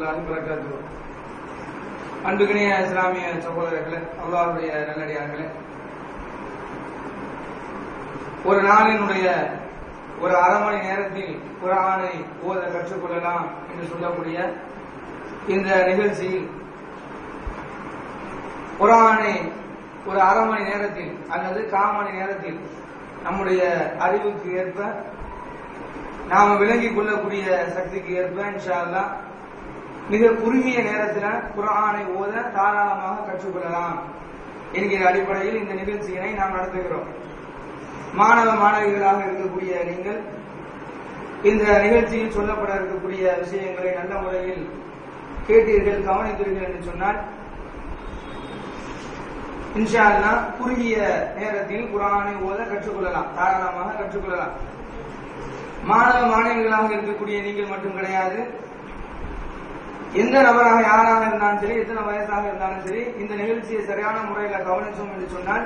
வரமத்துல்லாஹி வரகாத்து அன்புகினிய இஸ்லாமிய சகோதரர்களே அல்லாஹ்வுடைய நல்லடியார்களே ஒரு நாளினுடைய ஒரு அரை மணி நேரத்தில் குரானை ஓத கற்றுக்கொள்ளலாம் என்று சொல்லக்கூடிய இந்த நிகழ்ச்சியில் குரானை ஒரு அரை மணி நேரத்தில் அல்லது கால் மணி நேரத்தில் நம்முடைய அறிவுக்கு ஏற்ப நாம் விளங்கிக் கொள்ளக்கூடிய சக்திக்கு ஏற்ப இன்ஷா அல்லா மிக குறுகிய நேரத்தில் குரானை ஓத தாராளமாக கற்றுக்கொள்ளலாம் என்கிற அடிப்படையில் இந்த நிகழ்ச்சியினை நாம் நடத்துகிறோம். மாணவ மாணவிகளாக இருக்கக்கூடிய நீங்கள் இந்த நிகழ்ச்சியில் சொல்லப்பட இருக்கக்கூடிய விஷயங்களை நல்ல முறையில் கேட்டீர்கள் கவனித்தீர்கள் என்று சொன்னால் இன்ஷா குறுகிய நேரத்தில் குரானை ஓத கற்றுக்கொள்ளலாம் தாராளமாக கற்றுக்கொள்ளலாம். மாணவ மாணவிகளாக இருக்கக்கூடிய நீங்கள் மட்டும் கிடையாது. எந்த நபராக யாராக இருந்தாலும் சரி எத்தனை வயசாக இருந்தாலும் சரி இந்த நிகழ்ச்சியை சரியான முறையில் கவனிச்சோம் என்று சொன்னால்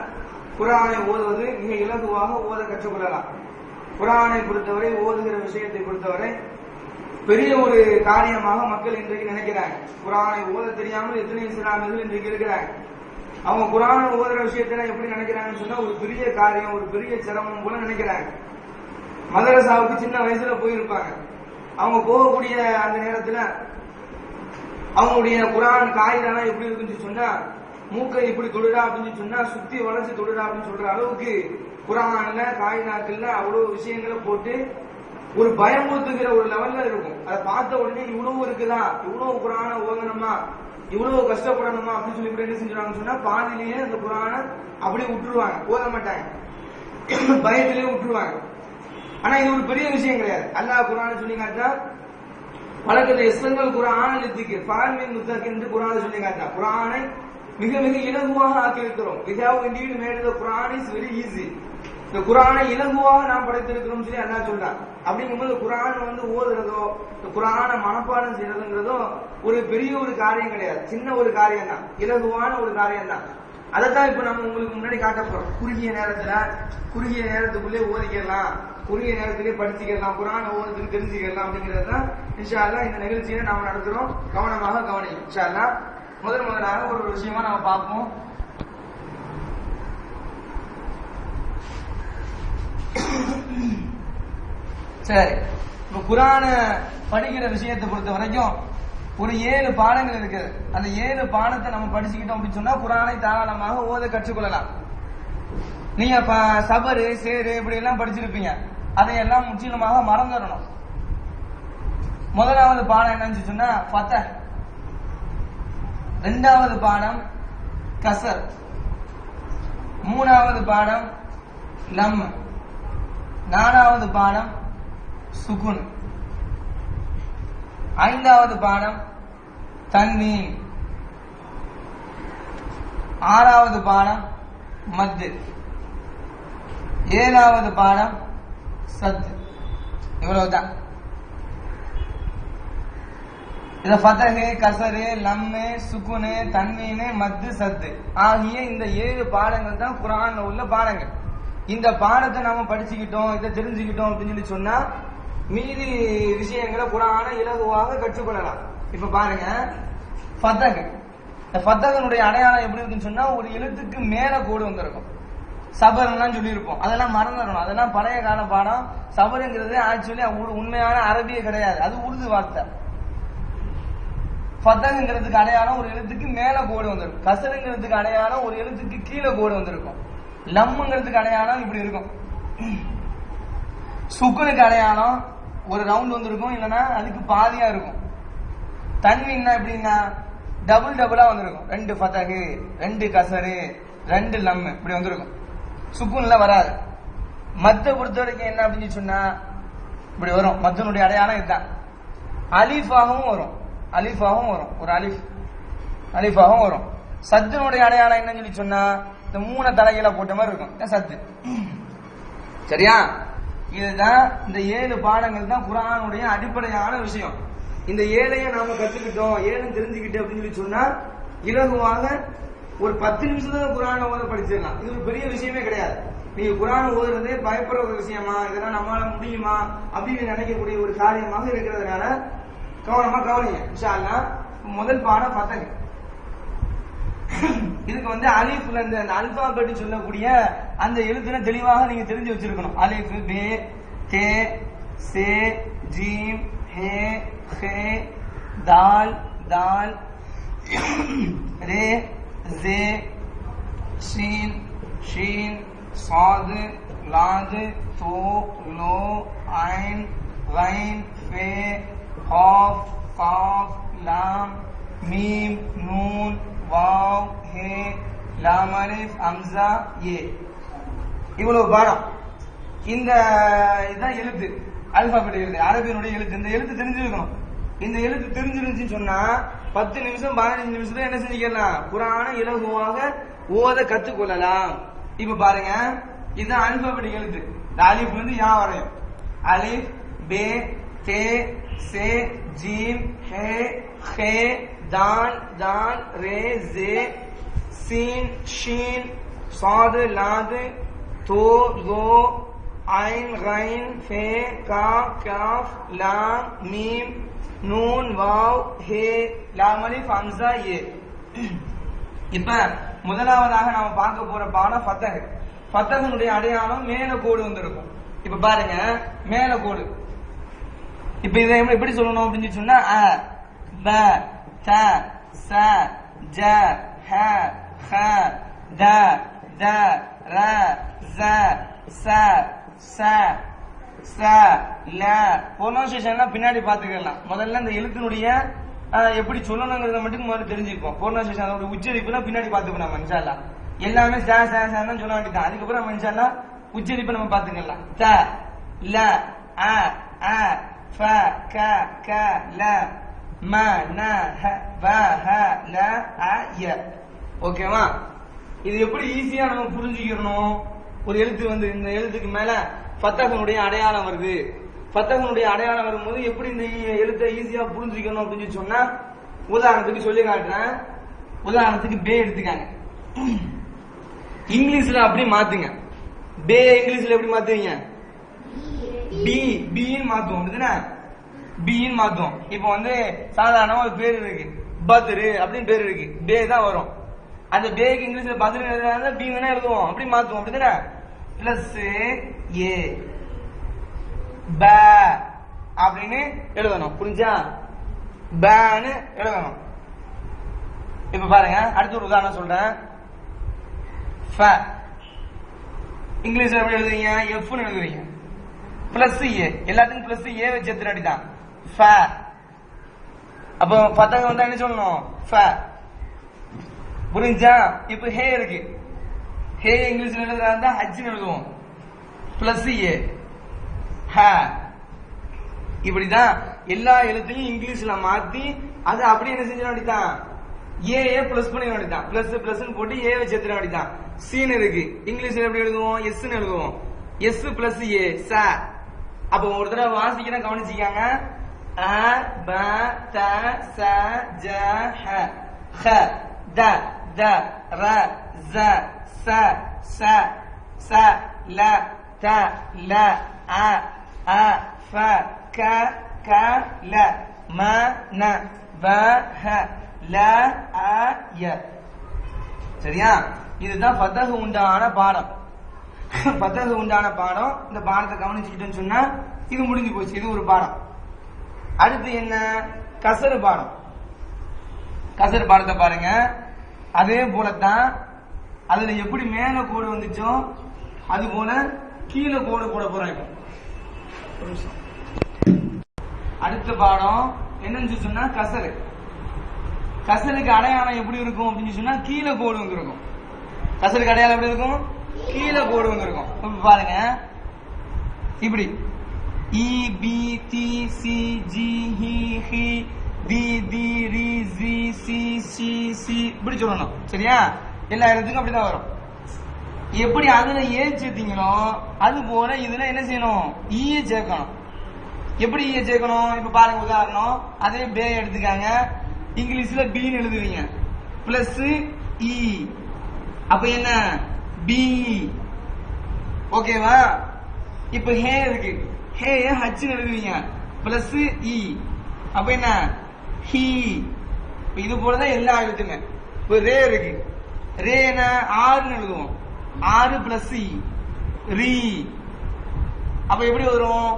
குரானை ஓதுவது மிக இலகுவாக ஓத கற்றுக்கொள்ளலாம். குரானை பொறுத்தவரை ஓதுகிற விஷயத்தை பொறுத்தவரை பெரிய ஒரு காரியமாக மக்கள் இன்றைக்கு நினைக்கிறாங்க. குரானை ஓத தெரியாமல் எத்தனை இஸ்லாமியர்கள் இன்றைக்கு இருக்கிறாங்க. அவங்க குரானை ஓதுற விஷயத்துல எப்படி நினைக்கிறாங்கன்னு சொன்னா ஒரு பெரிய காரியம் ஒரு பெரிய சிரமம் போல நினைக்கிறாங்க. மதரசாவுக்கு சின்ன வயசுல போயிருப்பாங்க. அவங்க போகக்கூடிய அந்த நேரத்துல அவங்களுடைய குரான் காயிலாம் எப்படி இருக்குன்னு சொன்னா மூக்கை இப்படி தொடுடா அப்படின்னு சொன்னா சுத்தி வளைச்சு தொடுடா அப்படின்னு சொல்ற அளவுக்கு குரான்ல காயினாக்கள்ல அவ்வளவு விஷயங்களை போட்டு ஒரு பயமுறுத்துகிற ஒரு லெவல்ல இருக்கும். அதை பார்த்த உடனே இவ்வளவு இருக்குதா? இவ்வளவு குரான ஓதணுமா? இவ்வளவு கஷ்டப்படணுமா? அப்படின்னு சொல்லி என்ன செஞ்சிருவாங்கன்னு சொன்னா பாதிலேயே அந்த குரான அப்படியே விட்டுருவாங்க. ஓத மாட்டாங்க. பயத்திலேயே விட்டுருவாங்க. ஆனா இது ஒரு பெரிய விஷயம் கிடையாது. அல்லாஹ் குரான சொல்லி காட்டா வழக்கத்தை எஸ்எங்கள் குரான் எழுத்துக்கு பார்மின் முத்தக்கு என்று குரான் சொல்லி காட்டா குரானை மிக மிக இலகுவாக ஆக்கி இருக்கிறோம் we've made the Quran is very easy இந்த குரானை இலகுவாக நாம் படைத்திருக்கிறோம் சொல்லி அல்லா சொல்றான். அப்படிங்கும்போது குரான் வந்து ஓதுறதோ இந்த குரானை மனப்பாடம் செய்யறதுங்கிறதோ ஒரு பெரிய ஒரு காரியம் கிடையாது. சின்ன ஒரு காரியம் தான் இலகுவான ஒரு காரியம் தான் அதைத்தான் இப்ப நம்ம உங்களுக்கு முன்னாடி காட்ட போறோம். குறுகிய நேரத்துல குறுகிய நேரத்துக்குள்ளே ஓதிக்கலாம். உரிய நேரத்திலே படிச்சுக்கலாம் குரான் ஓதுறதுக்கு தெரிஞ்சுக்கலாம் அப்படிங்கிறது தான் இன்ஷா இந்த நிகழ்ச்சியை நாம நடத்துறோம். கவனமாக கவனிக்கும் இன்ஷா அல்லாஹ் முதல் முதலாக ஒரு விஷயமா நம்ம பார்ப்போம். சரி. இப்ப குரான படிக்கிற விஷயத்தை பொறுத்த வரைக்கும் ஒரு ஏழு பாடங்கள் இருக்குது. அந்த ஏழு பாடத்தை நம்ம படிச்சுக்கிட்டோம் அப்படின்னு சொன்னா குரானை தாராளமாக ஓத கற்றுக்கொள்ளலாம். நீங்க ப- சபரு சேரு இப்படி எல்லாம் படிச்சிருப்பீங்க. அதையெல்லாம் முற்றிலுமாக மறந்துடணும். முதலாவது பாடம் என்னன்னு சொன்னா ஃபத ரெண்டாவது பாடம் கசர். மூணாவது பாடம் லம். நாலாவது பாடம் சுகுன். ஐந்தாவது பாடம் தன்மீன் ஆறாவது பாடம் மத்து. ஏழாவது பாடம் சத் இவ்வளவுதான். இத ஃபதஹு கசரு லம்மு சுக்குனு தன்மீனு மத்து சத்து. ஆகிய இந்த ஏழு பாடங்கள் தான் குரான்ல உள்ள பாடங்கள். இந்த பாடத்தை நாம படிச்சுக்கிட்டோம் இதை தெரிஞ்சுக்கிட்டோம் அப்படின்னு சொல்லி சொன்னா மீதி விஷயங்களை குரான இலகுவாக கற்றுக்கொள்ளலாம். இப்ப பாருங்க ஃபதஹ் இந்த ஃபதகனுடைய அடையாளம் எப்படி இருக்குன்னு சொன்னா ஒரு எழுத்துக்கு மேல கோடு வந்திருக்கும். சபர்லாம் சொல்லியிருப்போம். அதெல்லாம் மறந்துடணும். அதெல்லாம் பழைய கால பாடம். சபருங்கிறது ஆக்சுவலி உண்மையான அரபியே கிடையாது. அது உருது வார்த்தை. ஃபதங்கிறதுக்கு அடையாளம் ஒரு எழுத்துக்கு மேல கோடு வந்திருக்கும். கசருங்கிறதுக்கு அடையாளம் ஒரு எழுத்துக்கு கீழே கோடு வந்திருக்கும். லம்முங்கிறதுக்கு அடையாளம் இப்படி இருக்கும். சுக்குனுக்கு அடையாளம் ஒரு ரவுண்ட் வந்திருக்கும். இல்லைன்னா அதுக்கு பாதியா இருக்கும். தன்வின்னா எப்படின்னா டபுள் டபுளா வந்திருக்கும். ரெண்டு ஃபதகு ரெண்டு கசரு ரெண்டு லம்மு. இப்படி வந்திருக்கும். சுக்குன்ல வராது. மத்த பொறுத்த வரைக்கும் என்ன அப்படின்னு சொன்னா இப்படி வரும். மத்தனுடைய அடையாளம் இதுதான். அலிஃபாகவும் வரும். அலிஃபாகவும் வரும். ஒரு அலிஃப். அலிஃபாகவும் வரும். சத்துனுடைய அடையாளம் என்னன்னு சொல்லி சொன்னா இந்த மூணு தலைகளை போட்ட மாதிரி இருக்கும். சத்து. சரியா? இதுதான் இந்த ஏழு பாடங்கள் தான் குரானுடைய அடிப்படையான விஷயம். இந்த ஏழையை நாம கத்துக்கிட்டோம் ஏழு தெரிஞ்சுக்கிட்டு அப்படின்னு சொல்லி சொன்னா இலகுவாக ஒரு பத்து நிமிஷத்துல குரான ஓத படிச்சிடலாம். இது ஒரு பெரிய விஷயமே கிடையாது. நீங்க குரான் ஓதுறதே பயப்படுற ஒரு விஷயமா இதெல்லாம் நம்மளால முடியுமா அப்படின்னு நினைக்கக்கூடிய ஒரு காரியமாக இருக்கிறதுனால கவனமா கவனிங்க. இன்ஷா முதல் பாடம் பத்தகு இதுக்கு வந்து அலிஃப்ல இருந்து அந்த அல்பாபெட் சொல்லக்கூடிய அந்த எழுத்துன தெளிவாக நீங்க தெரிஞ்சு வச்சிருக்கணும். அலிஃப் பே கே சே ஜீம் ஹே ஹே தால் தால் ரே ஜே ஷீன் ஷீன் சாது லாது தோ லோ ஐன் ரைன் ஃபே ஹாஃப் காஃப் லாம் மீம் நூன் வாவ் ஹே லாம் அலிஃப் அம்சா ஏ. இவ்வளவு பாடம். இந்த இதுதான் எழுத்து. அல்பாபெட் எழுத்து அரபியனுடைய எழுத்து. இந்த எழுத்து தெரிஞ்சிருக்கணும். இந்த எழுத்து தெரிஞ்சிருந்துச்சுன்னு சொன்னா பத்து நிமிஷம் பதினஞ்சு நிமிஷத்துல என்ன செஞ்சுக்கலாம் குரான இலகுவாக ஓத கத்துக்கொள்ளலாம். இப்ப பாருங்க இதுதான் அல்பாபெட் எழுத்து இந்த அலிஃப் வந்து யா வரையும். அலிஃப் பே தே சே ஜீம் ஹே ஹே தான் தான் ரே ஜே சீன் ஷீன் சாது லாது தோ லோ ஐன் ரைன் ஃபே கா காஃப் லாம் மீம் நூன் வாவ் ஹே லாம் அலிஃப் ஏ இப்ப முதலாவதாக நாம பார்க்க போற பாடம் ஃபத்தஹ். ஃபத்தகனுடைய அடையாளம் மேல கோடு வந்திருக்கும். இப்ப பாருங்க மேல கோடு. இப்ப இதை எப்படி- எப்படி சொல்லணும் அப்படின்னு சொன்னா அ ப த ச ஜ ஹ ஹ த த ர ஸ ச ச ச ல ப்ரொனவுன்சியேஷன்லாம் பின்னாடி பார்த்துக்கலாம். முதல்ல இந்த எழுத்தினுடைய எப்படி சொல்லணுங்கிறத மட்டும் முதல்ல தெரிஞ்சுப்போம் ப்ரொனவுன்சியேஷன் அதோட உச்சரிப்புலாம் பின்னாடி பார்த்துக்கலாம் நம்ம இன்ஷால்லா எல்லாமே ச ச சன்னு சொல்ல வேண்டியதான் அதுக்கப்புறம் நம்ம இன்ஷால்லா உச்சரிப்பை நம்ம பார்த்துக்கலாம். த ல அ அ ஃப க க ல ம ந ஹ வ ஹ ல அ ய. ஓகேவா? இது எப்படி ஈஸியா நம்ம புரிஞ்சுக்கிறணும்? ஒரு எழுத்து வந்து இந்த எழுத்துக்கு மேல பத்தகனுடைய அடையாளம் வருது. பத்தகனுடைய அடையாளம் வரும்போது எப்படி இந்த எழுத்தை ஈஸியா புரிஞ்சுக்கணும் அப்படின்னு சொல்லி சொன்னா உதாரணத்துக்கு சொல்லி காட்டுறேன். உதாரணத்துக்கு பே எடுத்துக்காங்க. இங்கிலீஷ்ல அப்படி மாத்துங்க. பே இங்கிலீஷ்ல எப்படி மாத்துவீங்க? பி பின்னு மாத்துவோம் அப்படிதானே பின்னு மாத்துவோம். இப்போ வந்து சாதாரணமா ஒரு பேர் இருக்கு. பத்ரு அப்படின்னு பேர் இருக்கு. பே தான் வரும். அந்த பேக்கு இங்கிலீஷ்ல பத்ரு எழுதுறாங்க பி தானே எழுதுவோம். அப்படி மாத்துவோம் அப்படிதானே பிளஸ் ஏ ப அப்படின்னு எழுதணும். புரிஞ்சா? பேன்னு எழுதணும். இப்ப பாருங்க. அடுத்த ஒரு உதாரணம் சொல்றேன். இங்கிலீஷ்ல எப்படி எழுதுவீங்க எஃப்னு எழுதுவீங்க பிளஸ் ஏ எல்லாத்துக்கும் பிளஸ் ஏ வச்சு எத்தனை தான்? அப்போ பத்தாங்க வந்தா என்ன சொல்லணும்? ஃப புரிஞ்சா? இப்போ ஹே இருக்கு. ஹே இங்கிலீஷ்ல எழுதுறதா இருந்தா ஹச்னு எழுதுவோம். பிளஸ் ஏ ஹ. இப்படிதான் எல்லா எழுத்தையும் இங்கிலீஷ்ல மாத்தி அதை அப்படியே என்ன செஞ்சிட வேண்டியதான் ஏ ஏ பிளஸ் பண்ணி வேண்டியதான் பிளஸ் பிளஸ் போட்டு ஏ வச்சு எடுத்துட வேண்டியதான் சீன் இருக்கு. இங்கிலீஷ்ல எப்படி எழுதுவோம்? எஸ் எழுதுவோம். எஸ் பிளஸ் ஏ ச. அப்ப ஒரு தடவை வாசிக்கிறேன் கவனிச்சுக்காங்க. அ ப த ச ஜ ஹ. ஹ. த த ர ஸ. ச ச ச ல த ல அ அ ஃப க க ல ம ந வ ஹ ல அ ய. சரியா? இதுதான் ஃபத்தஹ் உண்டான பாடம். ஃபத்தஹ் உண்டான பாடம். இந்த பாடத்தை கவனிச்சுக்கிட்டோன்னு சொன்னா இது முடிஞ்சு போச்சு. இது ஒரு பாடம். அடுத்து என்ன? கசரு பாடம். கசரு பாடத்தை பாருங்க. அதே போலத்தான் அதுல எப்படி மேல கோடு வந்துச்சோ அது போல கீழே கோடு போட போறோம் இப்போ. அடுத்த பாடம் என்னன்னு சொன்னா கசரு. கசலுக்கு அடையாளம் எப்படி இருக்கும் அப்படின்னு சொன்னா கீழே கோடு வந்துருக்கும் இருக்கும் அடையாளம் எப்படி இருக்கும்? கீழே கோடு வந்துருக்கும் இப்ப பாருங்க. இப்படி. இ பி டி சி ஜி ஹி ஹி டி தி ரி ஜி சி சி சி. இப்படி சொல்லணும். சரியா? எல்லா இடத்துக்கும் அப்படிதான் வரும். எப்படி அதுல ஏ சேர்த்தீங்களோ அது போல இதுல என்ன செய்யணும்? E ஈய சேர்க்கணும். எப்படி e ஈய சேர்க்கணும்? இப்ப பாருங்க உதாரணம். அதே பே எடுத்துக்காங்க. இங்கிலீஷ்ல பின்னு எழுதுவீங்க. Plus E e. அப்ப என்ன? பி ஓகேவா இப்ப ஹே இருக்கு. ஹே ஹச்னு எழுதுவீங்க. பிளஸ் இ அப்ப என்ன? ஹி இது போலதான் எல்லா எழுத்துங்க இப்போ ரே இருக்கு. ரே என்ன ஆறுன்னு எழுதுவோம். ஆறு பிளஸ் சி e. ரீ. அப்ப எப்படி வரும்?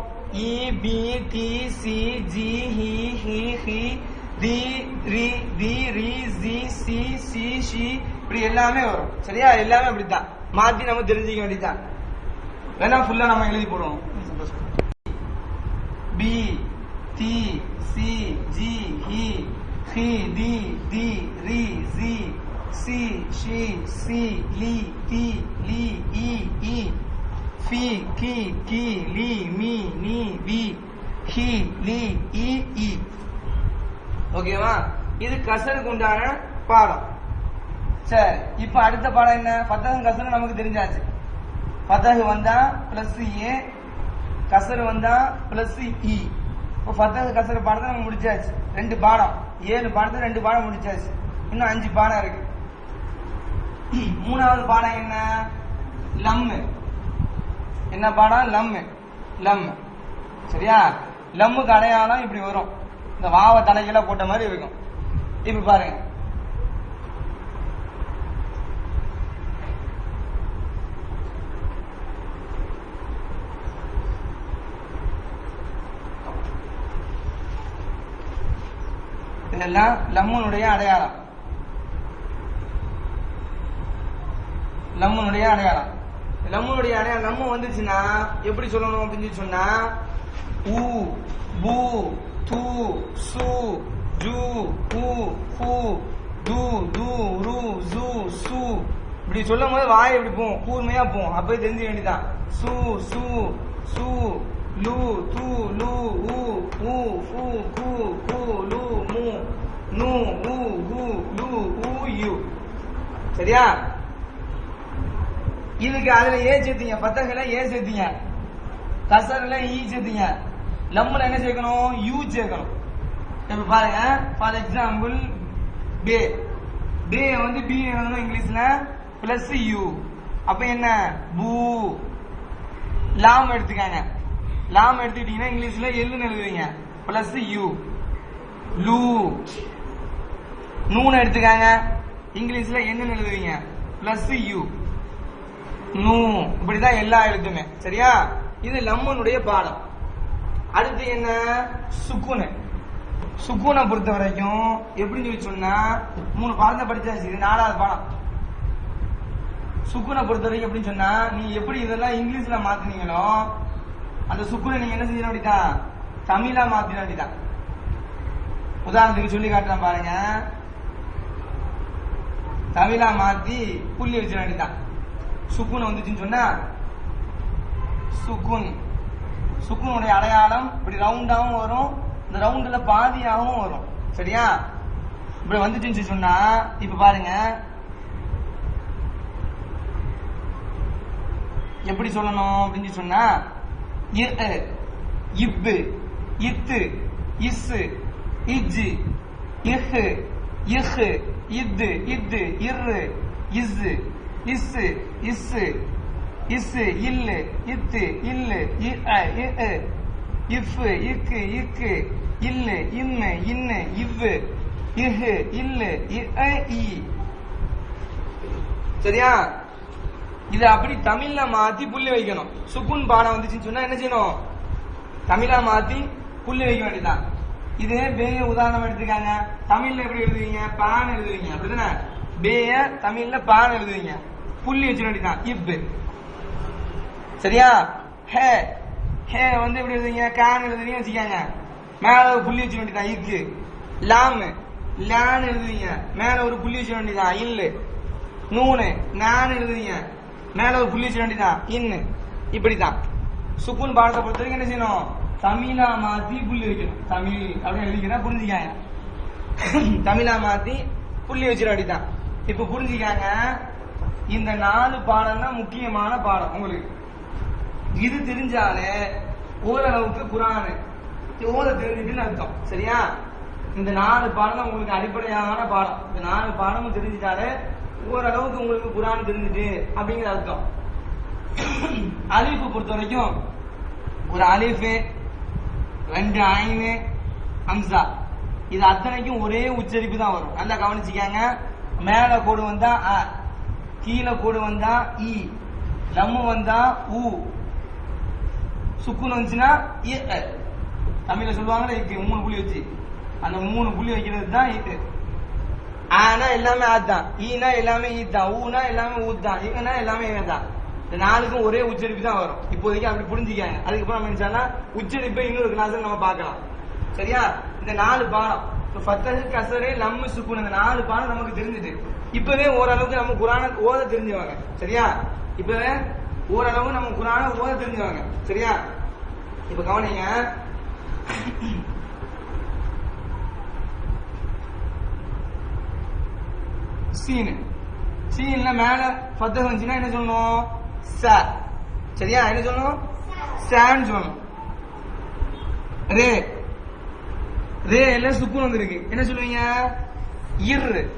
இ பி டி சி ஜி ஹி ஹி ஹி தி ரி தி ரி ஜி சி சி ஷி இப்படி எல்லாமே வரும். சரியா? எல்லாமே அப்படித்தான். மாத்தி நம்ம தெரிஞ்சுக்க வேண்டியதான் வேணா ஃபுல்லா நம்ம எழுதி போடுவோம். பி டி சி ஜி ஹி ஹி டி டி ரி ஜி சி ஷி சி லி தி லி இ இ ஃபி கி கி லி மீ நீ வி ஹி லி இ இ ஓகேவா இது கசருக்கு உண்டான பாடம். சரி இப்போ அடுத்த பாடம் என்ன? பத்தகம் கசரு நமக்கு தெரிஞ்சாச்சு. பத்தகு வந்தா பிளஸ் ஏ கசரு வந்தா பிளஸ் இ e. இப்போ ஃபத்தகு கசரு பாடத்தை நம்ம முடிச்சாச்சு. ரெண்டு பாடம். ஏழு பாடத்தை ரெண்டு பாடம் முடிச்சாச்சு. இன்னும் அஞ்சு பாடம் இருக்கு. மூணாவது பாடம் என்ன? லம்மு என்ன பாடம் லம்மு லம். சரியா? லம்முக்கு அடையாளம் இப்படி வரும். இந்த வாவ தலைகள போட்ட மாதிரி இருக்கும். இப்படி பாருங்க. இதெல்லாம் லம்முனுடைய அடையாளம். லம்முனுடைய அடையாளம். லம்முனுடைய அடையாளம் லம்மு வந்துச்சுன்னா எப்படி சொல்லணும் அப்படின்னு சொல்லி சொன்னா ஊ பூ து சு ஜு ஊ ஹூ து து ரு சு சு. இப்படி சொல்லும் போது வாய் இப்படி போகும்? கூர்மையா போகும். அப்பவே தெரிஞ்சு வேண்டியதான் சு சு சு லு து லு உ உ ஃபு கு கு லு மு நு உ கு லு உ யு. சரியா? இதுக்கு அதுல ஏ சேர்த்தீங்க? பத்தகல ஏ சேர்த்தீங்க? கசர்ல ஈ சேர்த்தீங்க. லம்ல என்ன சேர்க்கணும்? யூ சேர்க்கணும். இப்ப பாருங்க. ஃபார் எக்ஸாம்பிள் பே பே வந்து பி எழுதணும் இங்கிலீஷ்ல. பிளஸ் யூ அப்ப என்ன? பூ. லாம் எடுத்துக்காங்க. லாம் எடுத்துக்கிட்டீங்கன்னா இங்கிலீஷ்ல எல்லுன்னு எழுதுவீங்க. பிளஸ் யூ லூ. நூன் எடுத்துக்காங்க. இங்கிலீஷ்ல என்னன்னு எழுதுவீங்க. பிளஸ் யூ நூ இப்படிதான் எல்லா எழுத்துமே. சரியா? இது லம்மனுடைய பாடம். அடுத்து என்ன? சுக்குனு. சுக்குனை பொறுத்த வரைக்கும் எப்படின்னு சொல்லி சொன்னா மூணு பாடத்தை படிச்சாச்சு. இது நாலாவது பாடம். சுக்குனை பொறுத்த வரைக்கும் எப்படின்னு சொன்னா நீ எப்படி இதெல்லாம் இங்கிலீஷ்ல மாத்தினீங்களோ அந்த சுக்குனை நீங்க என்ன செஞ்சிட அப்படிதான் தமிழா மாத்திட வேண்டியதான் உதாரணத்துக்கு சொல்லி காட்டுறேன் பாருங்க. தமிழா மாத்தி புள்ளி வச்சிட வேண்டியதான் சுக்குன் வந்துச்சுன்னு சொன்னா சுக்குன் சுக்குனுடைய அடையாளம் இப்படி ரவுண்டாவும் வரும். இந்த ரவுண்டில் பாதியாகவும் வரும். சரியா? இப்படி வந்துச்சுன்னு சொன்னா இப்ப பாருங்க. எப்படி சொல்லணும் அப்படின்னு சொன்னா இப்பு இத்து இஸ்ஸு இஜ்ஜு இஹு இஹு இத்து இத்து இரு இஸ்ஸு இஸ்ஸு இஸ்ஸு இஸ்ஸு இல்லு இத்து இல்லு இ இஅ இஃபு இக்கு இக்கு இல்லு இம்மு இன்னு இவ்வு. இஹு இல்லு இ சரியா? இதை அப்படி தமிழ்ல மாத்தி புள்ளி வைக்கணும். சுக்குன் பாடம் வந்துச்சுன்னு சொன்னா என்ன செய்யணும்? தமிழா மாத்தி புள்ளி வைக்க வேண்டியதான் இதே பேய உதாரணம் எடுத்துக்காங்க. தமிழ்ல எப்படி எழுதுவீங்க? பான் எழுதுவீங்க. அப்படிதானே? பேய தமிழ்ல பான் எழுதுவீங்க. புள்ளி வச்சிட வேண்டியதான் இப்பு சரியா? ஹே ஹே வந்து எப்படி எழுதுவீங்க? கான் எழுதுவீங்க வச்சுக்காங்க. மேல ஒரு புள்ளி வச்சிட வேண்டியதான் இக்கு லாம் லான் எழுதுவீங்க. மேல ஒரு புள்ளி வச்சிட வேண்டியதான் இல்லு நூனு நான் எழுதுவீங்க. மேல ஒரு புள்ளி வச்சிட வேண்டியதான் இன்னு இப்படிதான் சுக்குன் பாடத்தை பொறுத்த வரைக்கும் என்ன செய்யணும்? தமிழா மாத்தி புள்ளி வைக்கணும். தமிழ் அப்படின்னு எழுதிக்கிறா புரிஞ்சுக்காங்க. தமிழா மாத்தி புள்ளி வச்சிட வேண்டியதான் இப்ப புரிஞ்சுக்காங்க. இந்த நாலு பாடம் தான் முக்கியமான பாடம் உங்களுக்கு. இது தெரிஞ்சாலே ஓரளவுக்கு குரானு. ஓத தெரிஞ்சுட்டுன்னு அர்த்தம். சரியா? இந்த நாலு பாடம் தான் உங்களுக்கு அடிப்படையான பாடம். இந்த நாலு பாடமும் தெரிஞ்சுட்டாலே ஓரளவுக்கு உங்களுக்கு குரான் தெரிஞ்சுட்டு அப்படிங்கிற அர்த்தம். அலிஃபு பொறுத்த வரைக்கும் ஒரு அலிஃபு ரெண்டு ஐனு ஹம்சா. இது அத்தனைக்கும் ஒரே உச்சரிப்பு தான் வரும். நல்லா கவனிச்சுக்காங்க. மேல கோடு வந்தா அ கீழே கோடு வந்தா இ நம்ம வந்தா உ. சுக்குன்னு வந்துச்சுன்னா இ தமிழ்ல சொல்லுவாங்களே இக்கு மூணு புள்ளி வச்சு. அந்த மூணு புள்ளி வைக்கிறது தான் இது ஆனா எல்லாமே ஆதான் ஈனா எல்லாமே ஈ தான் ஊனா எல்லாமே ஊ தான் இவனா எல்லாமே இவன் தான். இந்த நாளுக்கும் ஒரே உச்சரிப்பு தான் வரும். இப்போதைக்கு அப்படி புரிஞ்சுக்காங்க. அதுக்கப்புறம் நம்ம நினைச்சானா உச்சரிப்பை இன்னொரு கிளாஸ் நம்ம பார்க்கலாம். சரியா? இந்த நாலு பாடம். இப்ப கசரு லம்மு சுக்குன்னு இந்த நாலு பாடம் நமக்கு தெரிஞ்சுது. இப்பவே ஓரளவுக்கு நம்ம குரான ஓத தெரிஞ்சவங்க. சரியா? இப்பவே ஓரளவு நம்ம குரான ஓத தெரிஞ்சவங்க. சரியா? இப்ப கவனிங்க. சீனு. சீன்ல மேல ஃபத்தஹ் வந்துச்சுன்னா என்ன சொல்லணும்? ச. சரியா? என்ன சொல்லணும்? சான்னு சொல்லணும். ரே. ரே எல்லாம் சுக்குன் வந்திருக்கு. என்ன சொல்லுவீங்க? இர்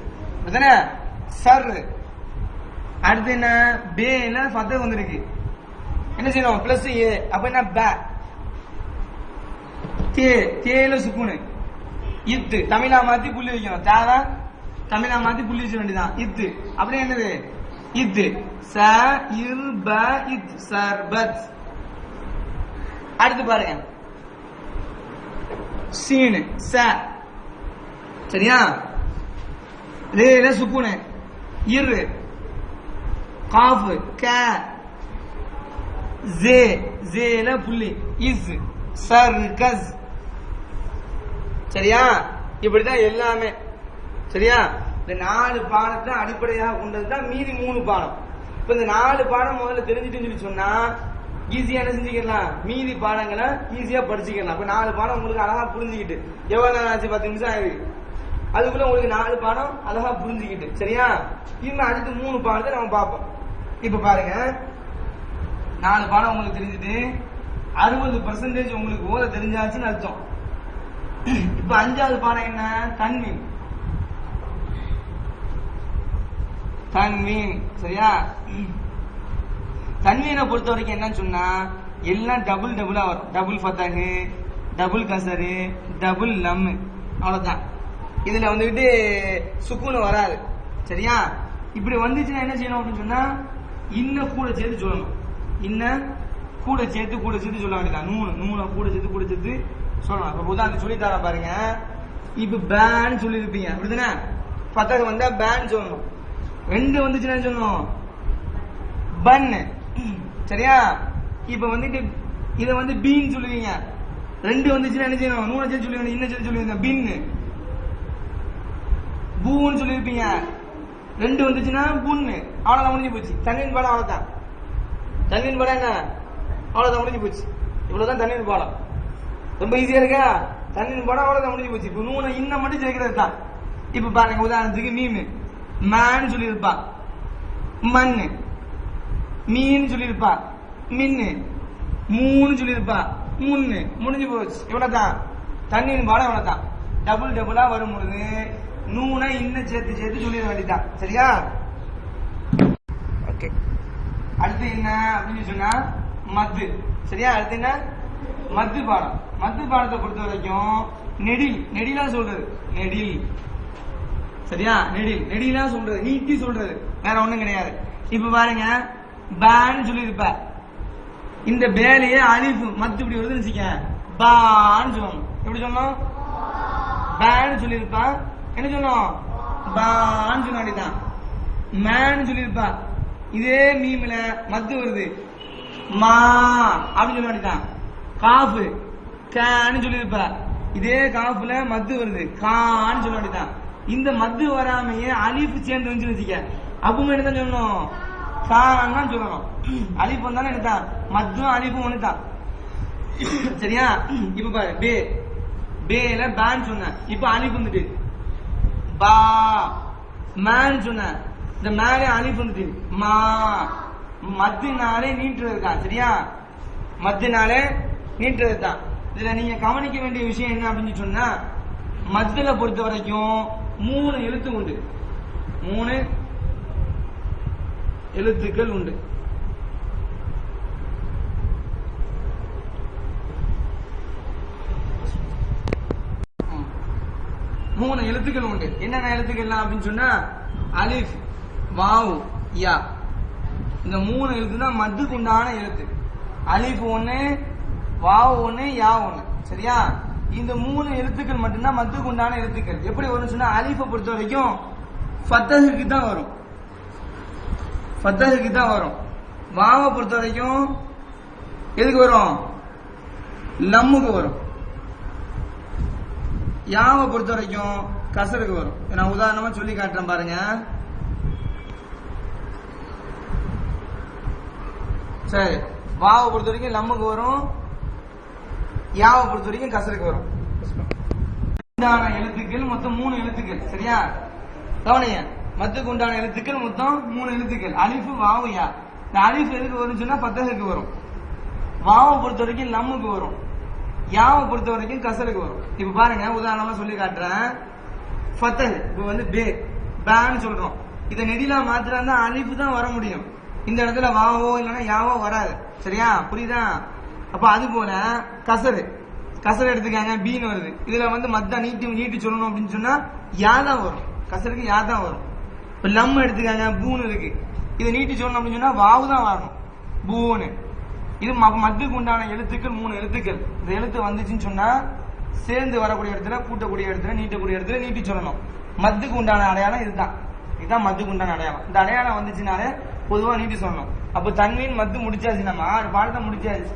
அதானே சர் அடுத்து என்ன? பே என்ன? ஃபத்தஹ் வந்திருக்கு. என்ன செய்யணும்? பிளஸ் ஏ அப்ப என்ன? பே தே தேல சுக்குனு. இத்து. தமிழா மாத்தி புள்ளி வைக்கணும். தேவை? தமிழா மாத்தி புள்ளி வச்ச வேண்டியதான் இத்து. அப்படியே என்னது? இத்து. ச இர் ப இத். சர்பத். அடுத்து பாருங்க. சீனு. ச. சரியா? ரேல சுக்குனு. இரு. காஃபு க. ஜே. ஜேல புள்ளி. இஸ். சர்கஸ். சரியா? இப்படிதான் எல்லாமே. சரியா? இந்த நாலு பாடத்தை அடிப்படையாக கொண்டது தான் மீதி மூணு பாடம். இப்ப இந்த நாலு பாடம் முதல்ல தெரிஞ்சுட்டுன்னு சொல்லி சொன்னா ஈஸியா என்ன செஞ்சுக்கலாம்? மீதி பாடங்களை ஈஸியா படிச்சுக்கலாம். இப்ப நாலு பாடம் உங்களுக்கு அழகா புரிஞ்சுக்கிட்டு. எவ்வளவு நேரம் ஆச்சு? பத்து நிமிஷம் ஆயிருக்கு அதுக்குள்ள உங்களுக்கு நாலு பாடம் அழகா புரிஞ்சுக்கிட்டு சரியா? இன்னும் அடுத்து மூணு பாடத்தை நம்ம பார்ப்போம். இப்ப பாருங்க. நாலு பாடம் உங்களுக்கு தெரிஞ்சுட்டு அறுபது பர்சன்டேஜ் உங்களுக்கு ஓர தெரிஞ்சாச்சுன்னு அர்த்தம். இப்ப அஞ்சாவது பாடம் என்ன? தன்மீன். தன்மீன் சரியா? தன்மீனை பொறுத்த வரைக்கும் என்னன்னு சொன்னா எல்லாம் டபுள் டபுளா வரும். டபுள் ஃபத்தகு டபுள் கசரு டபுள் லம்மு. அவ்வளவுதான். இதுல வந்துக்கிட்டு சுக்குன்னு வராது. சரியா? இப்படி வந்துச்சுன்னா என்ன செய்யணும் அப்படின்னு சொன்னா இன்னும் கூட சேர்த்து சொல்லணும். இன்னும் கூட சேர்த்து கூட சேர்த்து சொல்ல வேண்டியதான் நூல் நூலை கூட சேர்த்து கூட சேர்த்து சொல்லலாம் இப்போ உதாரணம் சொல்லி தரேன் பாருங்க. இப்போ பேன்னு சொல்லியிருப்பீங்க. அப்படிதானே பத்தகம் வந்தா பேன் சொல்லணும். ரெண்டு வந்துச்சுன்னா என்ன சொல்லணும்? பன்னு சரியா? இப்போ வந்துட்டு இதை வந்து பீன் சொல்லுவீங்க. ரெண்டு வந்துச்சுன்னா என்ன செய்யணும்? நூலை சேர்த்து சொல்லுவீங்க இன்னும் சேர்த்து சொல்லுவீங்க. பின்னு. பூன்னு சொல்லியிருப்பீங்க. ரெண்டு வந்துச்சுன்னா பூன்னு. அவ்வளோதான் முடிஞ்சு போச்சு. தண்ணியின் பாடம் அவ்வளோதான் தண்ணியின் பாடம் என்ன? அவ்வளோதான் முடிஞ்சு போச்சு. இவ்வளோதான் தண்ணீர் பாடம் ரொம்ப ஈஸியாக இருக்கா? தண்ணியின் பாடம் அவ்வளோதான் முடிஞ்சு போச்சு. இப்போ நூனை இன்னும் மட்டும் சேர்க்கிறது தான். இப்போ பாருங்க உதாரணத்துக்கு மீன். மேன்னு சொல்லியிருப்பா. மண் மீன் சொல்லியிருப்பா. மின்னு. மூணு சொல்லியிருப்பா. முன்னு. முடிஞ்சு போச்சு. இவ்வளோதான் தண்ணியின் பாடம் இவ்வளவுதான் டபுள் டபுளாக வரும் பொழுது நூனை இன்னும் சேர்த்து சேர்த்து சொல்லிட வேண்டியதான் சரியா? ஓகே அடுத்து என்ன அப்படின்னு சொன்னா மத்து சரியா? அடுத்து என்ன? மத்து பாடம் மத்து பாடத்தை பொறுத்த வரைக்கும் நெடில். நெடிலா சொல்றது. நெடில். சரியா? நெடில். நெடிலா சொல்றது. நீட்டி சொல்றது. வேற ஒண்ணும் கிடையாது. இப்ப பாருங்க பேன்னு சொல்லியிருப்ப. இந்த பேலையே அழிவு. மத்து இப்படி வருதுன்னு வச்சுக்க பான்னு சொல்லணும் எப்படி சொன்னோம் பேன்னு சொல்லியிருப்பான். என்ன சொன்னோம்? பான்னு சொல்ல வேண்டியதான் மேன்னு சொல்லியிருப்பா. இதே மீம்ல மத்து வருது. மா அப்படின்னு சொல்ல வேண்டியதான் காஃபு. கேன்னு சொல்லியிருப்பா. இதே காஃபுல மத்து வருது. கான்னு சொல்ல வேண்டியதான் இந்த மத்து வராமையே அலிஃப் சேர்ந்து வந்து வச்சுக்க. அப்பவும் என்ன தான் சொல்லணும் கான்னு தான் சொல்லணும் அலிஃப் வந்தாலும் என்னதான் மத்தும் அலிஃபும் ஒன்று தான் சரியா? இப்ப பாரு. பே. பேல பேன் சொன்னேன். இப்ப அலிஃப் வந்துட்டு. பா. மேன் சொன்ன. இந்த மேலே அலிஃப் வந்துட்டு மா. மத்தினாலே நீட்டுறது தான் சரியா? மத்தினாலே நீட்டுறது தான் இதுல நீங்க கவனிக்க வேண்டிய விஷயம் என்ன அப்படின்னு சொன்னா மத்தில பொறுத்த வரைக்கும் மூணு எழுத்து உண்டு. மூணு எழுத்துக்கள் உண்டு. மூணு எழுத்துக்கள் உண்டு. என்னென்ன எழுத்துக்கள்லாம் அப்படின்னு சொன்னா அலிஃப் வாவு யா. இந்த மூணு எழுத்து தான் மத்துக்கு உண்டான எழுத்து. அலிஃப் ஒன்று வாவு ஒன்று யா ஒன்று சரியா? இந்த மூணு எழுத்துக்கள் மட்டும்தான் மத்துக்கு உண்டான எழுத்துக்கள். எப்படி வரும்னு சொன்னா அலிஃபை பொறுத்த வரைக்கும் ஃபத்தகுக்கு தான் வரும். ஃபத்தகுக்கு தான் வரும். வாவை பொறுத்த வரைக்கும் எதுக்கு வரும்? லம்முக்கு வரும். யாவை பொறுத்த வரைக்கும் கசருக்கு வரும் நான் உதாரணமா சொல்லி காட்டுறேன் பாருங்க. சரி வாவை பொறுத்த வரைக்கும் லம்முக்கு வரும். யாவை பொறுத்த வரைக்கும் கசருக்கு வரும். உண்டான எழுத்துக்கள் மொத்தம் மூணு எழுத்துக்கள் சரியா? கவனிங்க மத்துக்கு உண்டான எழுத்துக்கள் மொத்தம் மூணு எழுத்துக்கள். அலிஃபு வாவு யா. இந்த அலிஃப் எதுக்கு வரும்னு சொன்னா பத்தகுக்கு வரும். வாவை பொறுத்த வரைக்கும் லம்முக்கு வரும். யாவை பொறுத்த வரைக்கும் கசலுக்கு வரும். இப்ப பாருங்க உதாரணமா சொல்லி காட்டுறேன். ஃபத்தல் இப்போ வந்து பே பேன்னு சொல்றோம். இதை நெடிலா மாத்திரம் தான் அழிப்பு தான் வர முடியும். இந்த இடத்துல வாவோ இல்லைன்னா யாவோ வராது. சரியா? புரியுதா? அப்ப அது போல கசரு. கசர் எடுத்துக்காங்க பீன் வருது. இதுல வந்து மத்தா நீட்டி நீட்டி சொல்லணும் அப்படின்னு சொன்னா யா தான் வரும். கசருக்கு யா தான் வரும். இப்ப லம் எடுத்துக்காங்க பூன்னு இருக்கு. இதை நீட்டி சொல்லணும் அப்படின்னு சொன்னா வாவு தான் வரணும். பூன்னு. இது ம- உண்டான எழுத்துக்கள் மூணு எழுத்துக்கள். இந்த எழுத்து வந்துச்சுன்னு சொன்னா சேர்ந்து வரக்கூடிய இடத்துல கூட்டக்கூடிய இடத்துல நீட்டக்கூடிய இடத்துல நீட்டி சொல்லணும். மத்துக்கு உண்டான அடையாளம் இதுதான். இதுதான் மத்துக்கு உண்டான அடையாளம். இந்த அடையாளம் வந்துச்சுனாலே பொதுவா நீட்டி சொல்லணும். அப்ப தன்மையின் மத்து முடிச்சாச்சு நம்ம. ஆறு பாடத்தை முடிச்சாச்சு.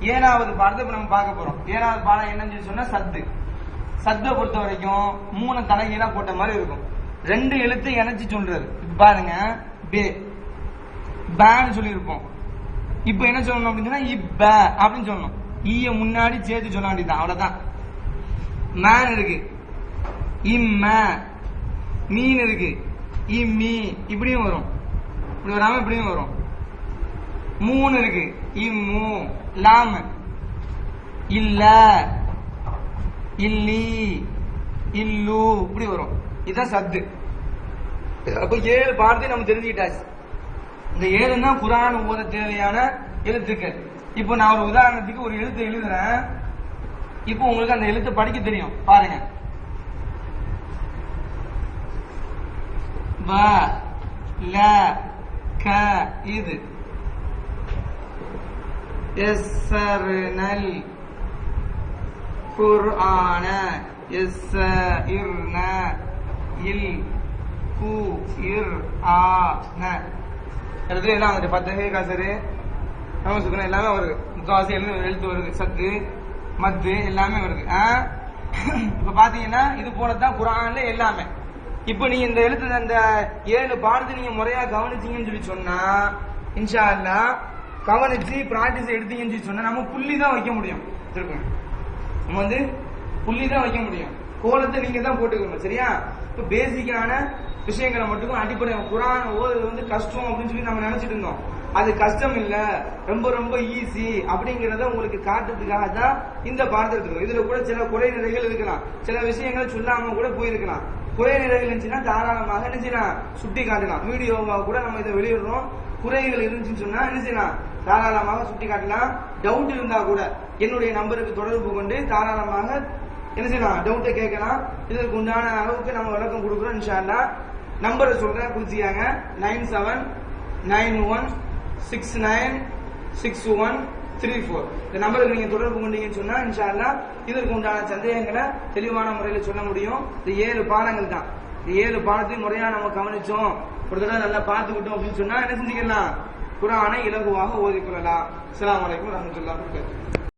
ஏழாவது பாடத்தை இப்ப நம்ம பார்க்க போறோம். ஏழாவது பாடம் என்னன்னு சொல்லி சொன்னா சத்து. சத்தை பொறுத்த வரைக்கும் மூணு தலைகீழா போட்ட மாதிரி இருக்கும். ரெண்டு எழுத்து இணைச்சு சொல்றது பாருங்க. பே. பேன்னு சொல்லியிருப்போம். இப்ப என்ன சொல்லணும் அப்படின்னு சொன்னா இப்ப அப்படின்னு சொல்லணும். ஈய முன்னாடி சேர்த்து சொல்ல வேண்டியதுதான் அவ்வளவுதான். மேன் இருக்கு. இம்ம மீன் இருக்கு. இம்மி இப்படியும் வரும். இப்படி வராம இப்படியும் வரும். மூணு இருக்கு. இம்மு லாம். இல்ல இல்லி இல்லு இப்படி வரும். இதுதான் சத்து. அப்ப ஏழு பாடத்தை நம்ம தெரிஞ்சுக்கிட்டாச்சு. இந்த ஏழு தான் குரான் ஓத தேவையான எழுத்துக்கள். இப்போ நான் ஒரு உதாரணத்துக்கு ஒரு எழுத்து எழுதுறேன். இப்போ உங்களுக்கு அந்த எழுத்தை படிக்க தெரியும். பாருங்க. ப ல க இது. எஸ்ஸர்னல் குர்ஆன எஸ்ஸஇர்ன இல் கு இர் ஆன இடத்துல எல்லாம் வந்துட்டு பத்தகை கசரு நம்ம சுக்கரம் எல்லாமே வருது. முக்கால்வாசி எழுத்து எழுத்து வருது சத்து மத்து எல்லாமே வருது. இப்போ இப்ப பாத்தீங்கன்னா இது போலதான் குரான்ல எல்லாமே. இப்ப நீங்க இந்த எழுத்து அந்த ஏழு பாடத்தை நீங்க முறையா கவனிச்சீங்கன்னு சொல்லி சொன்னா இன்ஷா அல்லா கவனிச்சு பிராக்டிஸ் எடுத்தீங்கன்னு சொல்லி சொன்னா நம்ம புள்ளி தான் வைக்க முடியும். திருப்பி நம்ம வந்து புள்ளி தான் வைக்க முடியும். கோலத்தை நீங்க தான் போட்டுக்கணும் சரியா? இப்ப பேசிக்கான விஷயங்களை மட்டும் அடிப்படை. குரான் ஓதுறது வந்து கஷ்டம் அப்படின்னு சொல்லி நம்ம நினைச்சிட்டு இருந்தோம். அது கஷ்டம் இல்ல. ரொம்ப ரொம்ப ஈஸி அப்படிங்கறத உங்களுக்கு காட்டுறதுக்காக தான் இந்த பாடத்தை எடுத்துக்கணும் இதுல கூட சில குறை நிறைகள் இருக்கலாம். சில விஷயங்களை சொல்லாம கூட போயிருக்கலாம். குறை நிறைகள் இருந்துச்சுன்னா தாராளமாக என்ன சுட்டி காட்டலாம். வீடியோவா கூட நம்ம இதை வெளியிடுறோம். குறைகள் இருந்துச்சுன்னு சொன்னா என்ன தாராளமாக சுட்டி காட்டலாம். டவுட் இருந்தா கூட என்னுடைய நம்பருக்கு தொடர்பு கொண்டு தாராளமாக என்ன செய்யலாம்? டவுட்டை கேட்கலாம். இதற்கு உண்டான அளவுக்கு நம்ம விளக்கம் கொடுக்குறோம் இன்ஷா நம்பரை சொல்றேன் குறிச்சிக்காங்க nine seven nine one six nine six one three four. இந்த நம்பருக்கு நீங்க தொடர்பு கொண்டீங்கன்னு சொன்னா இன்ஷால்லா இதற்கு உண்டான சந்தேகங்களை தெளிவான முறையில் சொல்ல முடியும். இந்த ஏழு பாடங்கள் தான். இந்த ஏழு பாடத்தையும் முறையா நம்ம கவனிச்சோம். ஒரு தடவை நல்லா பார்த்துக்கிட்டோம் அப்படின்னு சொன்னா என்ன செஞ்சுக்கலாம்? குரானை இலகுவாக ஓதிக்கொள்ளலாம் அஸ்லாம் அலைக்கும் வரஹ்மத்துல்லாஹி